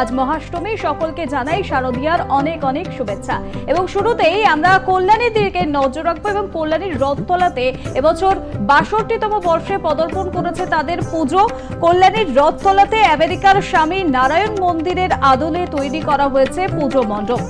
আজ মহাষ্টমী, সকলকে জানাই শারদিয়ার অনেক অনেক শুভেচ্ছা। এবং শুরুতেই আমরা কল্যাণীর দিকে নজর রাখব এবং কল্যাণীর রথতলাতে এবছর বাষট্টিতম বর্ষে পদর্পণ করেছে তাদের পুজো। কল্যাণীর রথতলাতে আমেরিকার স্বামী নারায়ণ মন্দিরের আদলে তৈরি করা হয়েছে পুজো মণ্ডপ।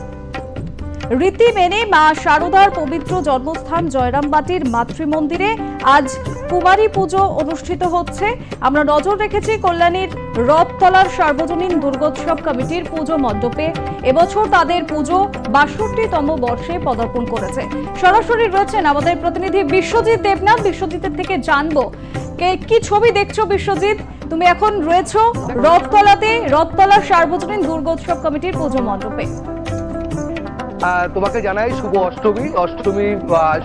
রীতি মেনে মা শারদার পবিত্র জন্মস্থান জয়রামবাটির মাতৃমন্দিরে আজ কুমারী পুজো অনুষ্ঠিত হচ্ছে। আমরা নজর রেখেছি কল্যাণীর রথতলার সার্বজনীন দুর্গোৎসব কমিটির পুজো মণ্ডপে। এবছর তাদের পুজো বাষট্টিতম বর্ষে পদার্পণ করেছে। সরাসরি রয়েছেন আমাদের প্রতিনিধি বিশ্বজিৎ দেবনাথ। বিশ্বজিতের থেকে জানব, কে- কি ছবি দেখছ বিশ্বজিৎ? তুমি এখন রয়েছো রথতলাতে, রথতলার সার্বজনীন দুর্গোৎসব কমিটির পুজো মণ্ডপে। তোমাকে জানাই শুভ অষ্টমী। অষ্টমী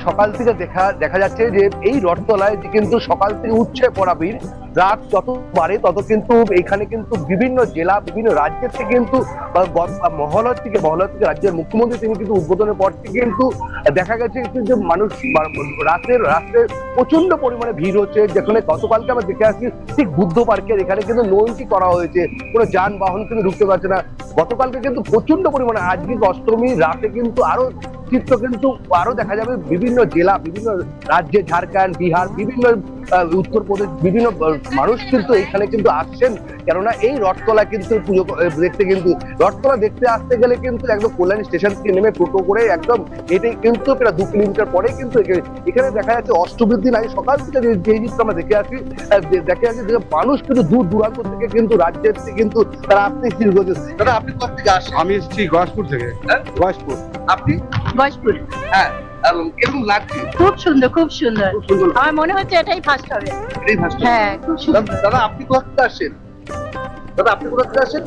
সকাল থেকে দেখা দেখা যাচ্ছে যে এই রথতলায় কিন্তু সকাল থেকে উঠছে পড়া ভিড়। রাত যত বাড়ে, তত কিন্তু এখানে কিন্তু বিভিন্ন জেলা, বিভিন্ন রাজ্যের থেকে কিন্তু মহালয় থেকে মহালয় থেকে, রাজ্যের মুখ্যমন্ত্রী তিনি কিন্তু উদ্বোধনের পর থেকে কিন্তু দেখা গেছে যে মানুষ রাতের, রাত্রে প্রচণ্ড পরিমাণে ভিড় হচ্ছে। যেখানে গতকালকে আমরা দেখে আসছি, ঠিক বুদ্ধ পার্কের এখানে কিন্তু নৈনটি করা হয়েছে। কোনো যানবাহন কিন্তু ঢুকতে পারছে না। গতকালকে কিন্তু প্রচণ্ড পরিমাণে আজকে অষ্টমী, রাতে কিন্তু আরও চিত্র কিন্তু আরও দেখা যাবে বিভিন্ন জেলা বিভিন্ন রাজ্যে ঝাড়খণ্ড বিহার বিভিন্ন উত্তরপ্রদেশ বিভিন্ন মানুষ কিন্তু এখানে কিন্তু আসছেন। কেননা এই রথতলা কিন্তু পুজো দেখতে কিন্তু রথতলা দেখতে আসতে গেলে কিন্তু একদম কল্যাণী স্টেশন থেকে নেমে টোটো করে একদম এটাই কিন্তু প্রায় দু কিলোমিটার পরে কিন্তু এখানে- দেখা যাচ্ছে অষ্টমীর দিন আগে সকাল থেকে যে জিনিসটা আমরা দেখে আসি দেখা যাচ্ছে যে মানুষ কিন্তু দূর দূরান্ত থেকে কিন্তু রাজ্যের থেকে কিন্তু তারা আসতে শুরু করছে। দাদা আপনি কোথা থেকে আসছেন? আমি এসেছি গয়াসপুর থেকে। হ্যাঁ? গয়াসপুর আপনি? বয়সপুর হ্যাঁ কেমন লাগছে? খুব সুন্দর খুব সুন্দর। আমার মনে হচ্ছে এটাই ফার্স্ট হবে। এই ভাষা হ্যাঁ খুব সুন্দর। দাদা আপনি কোথা থেকে আসছেন? দাদা আপনি কোথা থেকে আসছেন?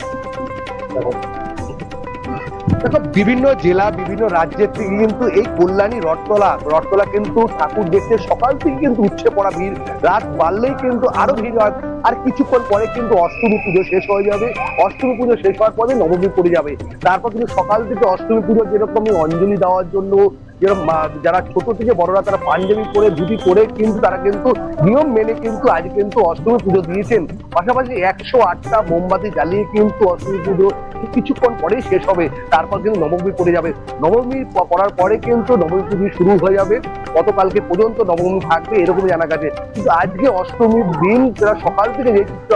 দেখো। বিভিন্ন জেলা বিভিন্ন রাজ্যের থেকে কিন্তু এই কল্যাণী রথতলা রথতলা কিন্তু ঠাকুর দেখতে সকাল থেকে কিন্তু উচ্ছে পড়া ভিড়। রাত বাড়লেই কিন্তু আরও ভিড় হয়। আর কিছুক্ষণ পরে কিন্তু অষ্টমী পুজো শেষ হয়ে যাবে। অষ্টমী পুজো শেষ হওয়ার পরে নবমী পড়ে যাবে। তারপর কিন্তু সকাল থেকে অষ্টমী পুজো যেরকম অঞ্জলি দেওয়ার জন্য, যেরকম যারা ছোট থেকে বড়রা তারা পাঞ্জাবি পরে, ধুতি পরে কিন্তু তারা কিন্তু নিয়ম মেনে কিন্তু আজ কিন্তু অষ্টমী পুজো দিয়েছেন। পাশাপাশি একশো আটটা মোমবাতি জ্বালিয়ে কিন্তু অষ্টমী পুজো কিছুক্ষণ পরেই শেষ হবে। তারপর কিন্তু নবমী পড়ে যাবে। নবমী পড়ার পরে কিন্তু নবমী পুজো শুরু হয়ে যাবে। গতকালকে পর্যন্ত নবমী থাকবে এরকম জানা গেছে। কিন্তু আজকে অষ্টমীর দিন যারা সকাল থেকে যে চিত্র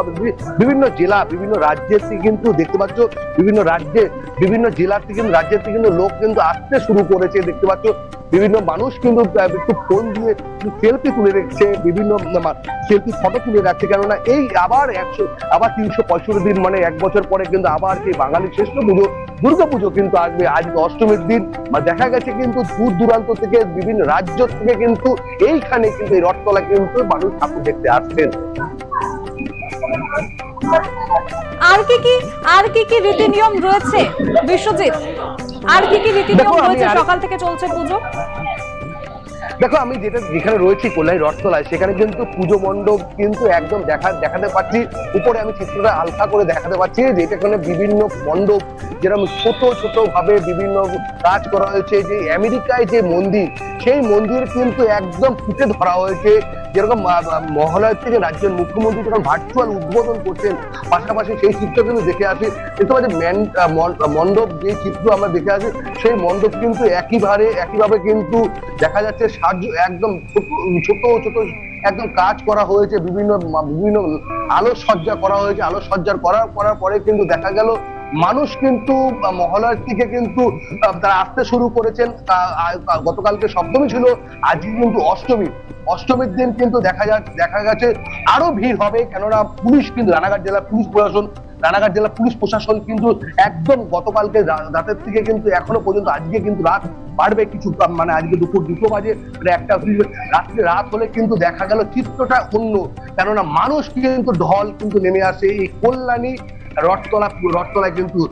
বিভিন্ন জেলা, বিভিন্ন রাজ্যের থেকে কিন্তু দেখতে পাচ্ছ, বিভিন্ন রাজ্যে, বিভিন্ন জেলার থেকে কিন্তু, রাজ্যের থেকে কিন্তু লোক কিন্তু আসতে শুরু করেছে, দেখতে পাচ্ছ। বিভিন্ন মানুষ কিন্তু একটু ফোন দিয়ে সেলফি তুলে রেখেছে, বিভিন্ন সেলফি ফটো তুলে রাখছে। কেননা এই আবার একশো, আবার তিনশো পঁয়ষট্টি দিন মানে এক বছর পরে কিন্তু আবার সেই বাঙালির শ্রেষ্ঠ পুজো, দুর্গা পুজো কিন্তু আসবে আজকে অষ্টমীর দিন। বা দেখা গেছে কিন্তু দূর দূরান্ত থেকে, বিভিন্ন রাজ্য থেকে কিন্তু এইখানে কিন্তু এই রথতলা কিন্তু মানুষ ঠাকুর দেখতে আসছেন। আর কি কি, আর কি কি রীতি নিয়ম রয়েছে? বিশ্বজিৎ? আর কি কি রীতি রয়েছে? সকাল থেকে চলছে পুজো। দেখো আমি যেটা যেখানে রয়েছি কল্যাণী রথতলায় সেখানে কিন্তু পুজো মণ্ডপ কিন্তু একদম দেখা দেখাতে পাচ্ছি। উপরে আমি চিত্রটা আলফা করে দেখাতে পাচ্ছি যে এখানে বিভিন্ন মণ্ডপ যেরকম ছোট ছোট ভাবে বিভিন্ন কাজ করা হয়েছে। যে আমেরিকায় যে মন্দির সেই মন্দির কিন্তু একদম ফুটে ধরা হয়েছে। যেরকম মহালয়ের থেকে রাজ্যের মুখ্যমন্ত্রী যখন ভার্চুয়াল উদ্বোধন করছেন পাশাপাশি সেই চিত্র কিন্তু দেখে আসি। পাচ্ছি ম্যান- মণ্ডপ যে চিত্র আমরা দেখে আসি সেই মণ্ডপ কিন্তু একইভাবে একইভাবে কিন্তু দেখা যাচ্ছে সাহায্য একদম ছোট ছোট একদম কাজ করা হয়েছে বিভিন্ন বিভিন্ন আলো সজ্জা করা হয়েছে। আলো সজ্জার করার করার পরে কিন্তু দেখা গেল মানুষ কিন্তু আহ, মহালয়ার থেকে কিন্তু তারা আসতে শুরু করেছেন। গতকালকে সপ্তমী ছিল আজকে কিন্তু অষ্টমী। অষ্টমীর দিন কিন্তু দেখা যা, দেখা গেছে আরও ভিড় হবে। কেননা পুলিশ কিন্তু, রানাঘাট জেলা পুলিশ প্রশাসন, রানাঘাট জেলা পুলিশ প্রশাসন কিন্তু একদম গতকালকে রাতের থেকে কিন্তু এখনও পর্যন্ত, আজকে কিন্তু রাত বাড়বে কিছু মানে আজকে দুপুর দুটো বাজে মানে একটা রাত্রে রাত হলে কিন্তু দেখা গেল চিত্রটা অন্য। কেননা মানুষ কিন্তু ঢল কিন্তু নেমে আসে, এই কল্যাণী রথতলা রথতলায় কিন্তু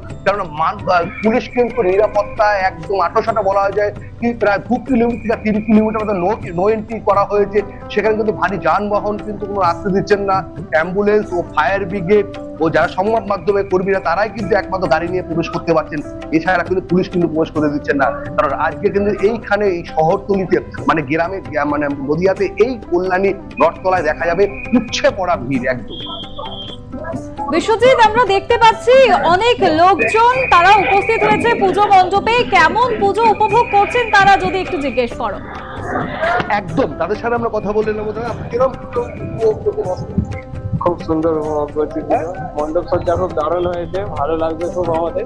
মান- পুলিশ কিন্তু নিরাপত্তা একদম আটোশাটা বলা যায় কি প্রায় দু কিলোমিটার বা তিন কিলোমিটার মতো নো নো এন্ট্রি করা হয়েছে। সেখানে কিন্তু ভারী যানবাহন কিন্তু কোনো আসতে দিচ্ছেন না। অ্যাম্বুলেন্স ও ফায়ার ব্রিগেড ও যারা সংবাদ মাধ্যমে কর্মীরা তারাই কিন্তু একমাত্র গাড়ি নিয়ে প্রবেশ করতে পারছেন। এছাড়া কিন্তু পুলিশ কিন্তু প্রবেশ করে দিচ্ছেন না। কারণ আজকে কিন্তু এইখানে এই শহরতলিতে মানে গ্রামে মানে নদিয়াতে এই কল্যাণী রথতলায় দেখা যাবে উচ্ছে পড়া ভিড় একদম। বিশ্বজিৎ আমরা দেখতে পাচ্ছি অনেক লোকজন তারা উপস্থিত হয়েছে পুজো মণ্ডপে। কেমন পুজো উপভোগ করছেন তারা যদি একটু জিজ্ঞেস করো? একদম তাদের সাথে আমরা কথা বলে নেব। কীরকম খুব সুন্দর উপভোগ করছি পুজো। মণ্ডপ সজ্জা খুব দারুণ হয়েছে ভালো লাগবে খুব আমাদের।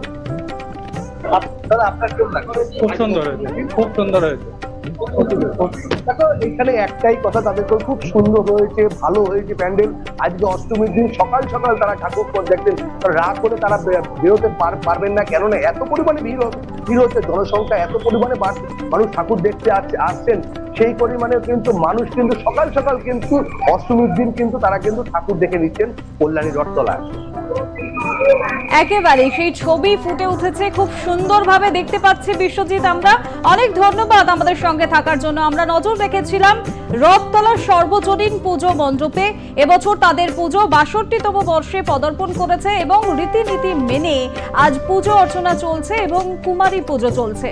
আপনার কেমন খুব সুন্দর হয়েছে খুব সুন্দর হয়েছে। দেখো এখানে একটাই কথা তাদের তো খুব সুন্দর হয়েছে ভালো হয়েছে প্যান্ডেল। আজকে অষ্টমীর দিন সকাল সকাল তারা ঠাকুর করে দেখতেন রাগ করে তারা বেরোতে পার- পারবেন না কেননা এত পরিমাণে ভিড় ভিড় হচ্ছে জনসংখ্যা এত পরিমাণে বাড়ছে। মানুষ ঠাকুর দেখতে আসছে- আসছেন। সেই পরিমাণে কিন্তু মানুষ কিন্তু সকাল সকাল কিন্তু অষ্টমীর দিন কিন্তু তারা কিন্তু ঠাকুর দেখে নিচ্ছেন কল্যাণী রথতলায় একেবারে সেই ছবি ফুটে উঠেছে, খুব সুন্দরভাবে দেখতে পাচ্ছি বিশ্বজিৎ আমরা। অনেক ধন্যবাদ আমাদের সঙ্গে থাকার জন্য। আমরা নজর রেখেছিলাম রথতলার সর্বজনীন পুজো মণ্ডপে। এবছর তাদের পুজো বাষট্টিতম বর্ষে পদার্পণ করেছে এবং রীতিনীতি মেনে আজ পুজো অর্চনা চলছে এবং কুমারী পুজো চলছে।